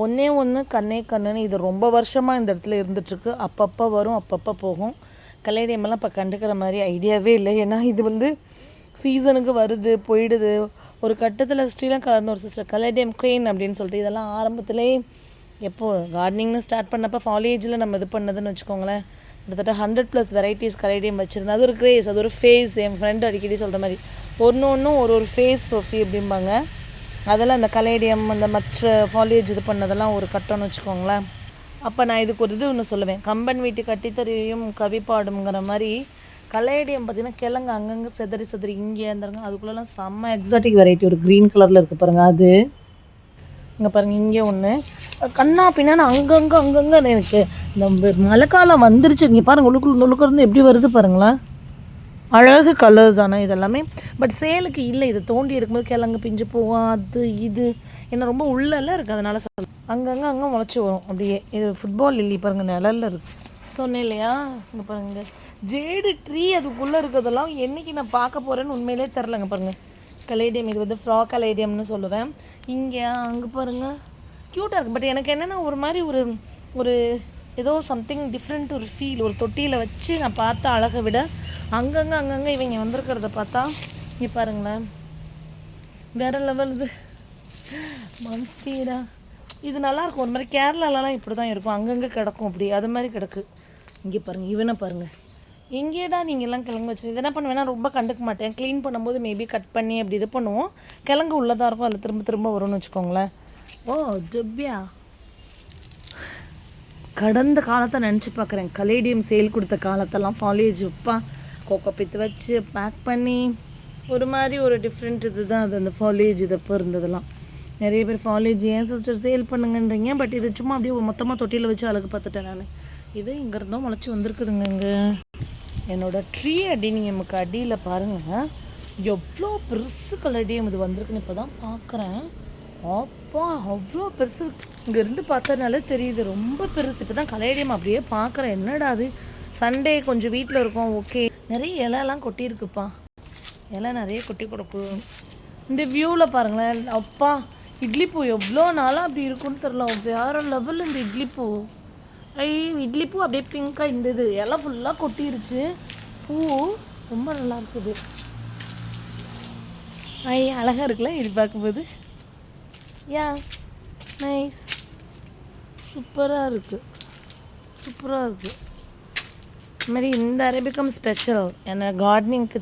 ஒன்றே ஒன்று கண்ணே கண்ணுன்னு இது ரொம்ப வருஷமாக இந்த இடத்துல இருந்துகிட்ருக்கு அப்பப்போ வரும் அப்பப்போ போகும். கல்லேடியமெல்லாம் இப்போ கண்டுக்கிற மாதிரி ஐடியாவே இல்லை. ஏன்னா இது வந்து சீசனுக்கு வருது போயிடுது. ஒரு கட்டத்தில் ஸ்ரீலங்கா இருந்த ஒரு சிஸ்டர் கலைடியம் குயின் அப்படின்னு சொல்லிட்டு இதெல்லாம் ஆரம்பத்திலே எப்போது கார்டனிங்னு ஸ்டார்ட் பண்ணப்போ ஃபாலேஜில் நம்ம இது பண்ணதுன்னு வச்சுக்கோங்களேன். கிட்டத்தட்ட ஹண்ட்ரட் ப்ளஸ் வெரைட்டிஸ் கலைடியம் வச்சுருந்தேன் அது ஒரு கிரேஸ் அது ஒரு ஃபேஸ் என் ஃப்ரெண்டு அடிக்கடி சொல்கிற மாதிரி. ஒன்று ஒன்றும் ஒரு ஒரு ஃபேஸ் சோஃபி அப்படிம்பாங்க. அதெல்லாம் இந்த கலேடியம் அந்த மற்ற ஃபாலியேஜ் இது பண்ணதெல்லாம் ஒரு கட்டம்னு வச்சுக்கோங்களேன். அப்போ நான் இதுக்கு ஒரு இது ஒன்று சொல்லுவேன். கம்பன் வீட்டு கட்டித்தறியும் கவி பாடுங்கிற மாதிரி கலேடியம் பார்த்தீங்கன்னா கிழங்கு அங்கங்கே செதறி செதறி இங்கே இருந்தாருங்க அதுக்குள்ளெல்லாம் செம்ம எக்ஸாட்டிக் வெரைட்டி ஒரு க்ரீன் கலரில் இருக்குது பாருங்கள் அது. இங்கே பாருங்கள் இங்கே ஒன்று கண்ணா பின்னான்னு அங்கங்கே அங்கங்கே எனக்கு இந்த மழை காலம் வந்துருச்சு. இங்கே பாருங்கள் உள்ளுக்குள்ள உள்ளுக்குள்ள இருந்து எப்படி வருது பாருங்களேன். அழகு கலர்ஸ் ஆனால் இதெல்லாமே. பட் சேலுக்கு இல்லை இது தோண்டி எடுக்கும்போது கிழங்கு பிஞ்சு போவோம் அது இது. என்ன ரொம்ப உள்ளெல்லாம் இருக்குது அதனால் சொல்ல அங்கங்கே அங்கே முளைச்சி வரும் அப்படியே. இது ஃபுட்பால் இல்லை பாருங்கள் நிழலில் இருக்குது சொன்னேன் இல்லையா? இங்கே பாருங்க. ஜேடு ட்ரீ அதுக்குள்ளே இருக்கிறதெல்லாம் என்னைக்கு நான் பார்க்க போகிறேன்னு உண்மையிலே தெரிலங்க பாருங்கள் கலேடியம் இது வந்து ஃப்ரா கலேடியம்னு சொல்லுவேன். இங்கே அங்கே பாருங்கள் க்யூட்டாக இருக்குது பட் எனக்கு என்னென்னா ஒரு மாதிரி ஒரு ஒரு ஏதோ சம்திங் டிஃப்ரெண்ட் ஒரு ஃபீல் ஒரு தொட்டியில் வச்சு நான் பார்த்த அழகை விட அங்கங்கே அங்கங்கே இவங்க வந்திருக்கிறத பார்த்தா இங்கே பாருங்களேன். வேற லெவல் இது. மன்ஸ்டீரா இது நல்லாயிருக்கும் ஒரு மாதிரி கேரளாலலாம் இப்படி தான் இருக்கும். அங்கங்கே கிடக்கும் அப்படி. அது மாதிரி கிடக்கு. இங்கே பாருங்கள் இவனை பாருங்கள் எங்கேடா நீங்கள் எல்லாம் கிழங்கு வச்சு இது என்ன பண்ணுவேன்னா ரொம்ப கண்டுக்க மாட்டேன். க்ளீன் பண்ணும்போது மேபி கட் பண்ணி அப்படி இது பண்ணுவோம். கிழங்கு உள்ளதாக இருக்கும். அதில் திரும்ப திரும்ப வரும்னு வச்சுக்கோங்களேன். ஓ ஜப்பியா கடந்த காலத்தை நினச்சி பார்க்குறேன். கலேடியம் சேல் கொடுத்த காலத்தெல்லாம் ஃபாலேஜ் உப்பா கோகோ பித்து வச்சு பேக் பண்ணி ஒரு மாதிரி ஒரு டிஃப்ரெண்ட் இது தான் அது அந்த ஃபாலேஜ் இது இருந்ததெல்லாம். நிறைய பேர் ஃபாலேஜ் ஏன் சிஸ்டர் சேல் பண்ணுங்கன்றீங்க பட் இது சும்மா அப்படியே மொத்தமாக தொட்டியில் வச்சு அழகு பார்த்துட்டேன் நான். இது இங்கேருந்தோ முளைச்சி வந்திருக்குதுங்க இங்கே. என்னோடய ட்ரீ அடி நீங்கள் நமக்கு அடியில் பாருங்கள் எவ்வளோ பெருசு கலடியம் இது வந்திருக்குன்னு இப்போ தான் பார்க்குறேன். அப்பா அவ்வளோ பெருசு. இங்கேருந்து பார்த்ததுனால தெரியுது ரொம்ப பெருசு. இப்போ தான் கலையடியம் அப்படியே பார்க்குறேன். என்னடா அது? சண்டே கொஞ்சம் வீட்டில் இருக்கோம் ஓகே. நிறைய இலைலாம் கொட்டியிருக்குப்பா. இலை நிறைய கொட்டி கொடுக்கும் இந்த வியூவில் பாருங்களேன் அப்பா இட்லி பூ எவ்வளோ நாளாக அப்படி இருக்கும்னு தெரில. வேறு லெவலில் இந்த இட்லி பூ. ஐ இட்லி பூ அப்படியே பிங்காக இந்த இது. இலை ஃபுல்லாக கொட்டிருச்சு. பூ ரொம்ப நல்லா இருக்குது. ஐ அழகாக இருக்குல்ல இது பார்க்கும்போது. யா நைஸ் சூப்பராக இருக்குது சூப்பராக இருக்குது இது மாதிரி இந்த அரேபிகம் ஸ்பெஷல் என்ன கார்டனிங்க்கு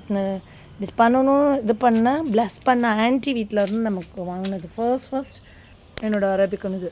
பண்ணணும் இது பண்ண ப்ளஸ் பண்ண ஆன்ட்டி வீட்டில் இருந்து நமக்கு வாங்கினது. ஃபர்ஸ்ட் ஃபர்ஸ்ட் என்னோடய அரபிக்கம் இது.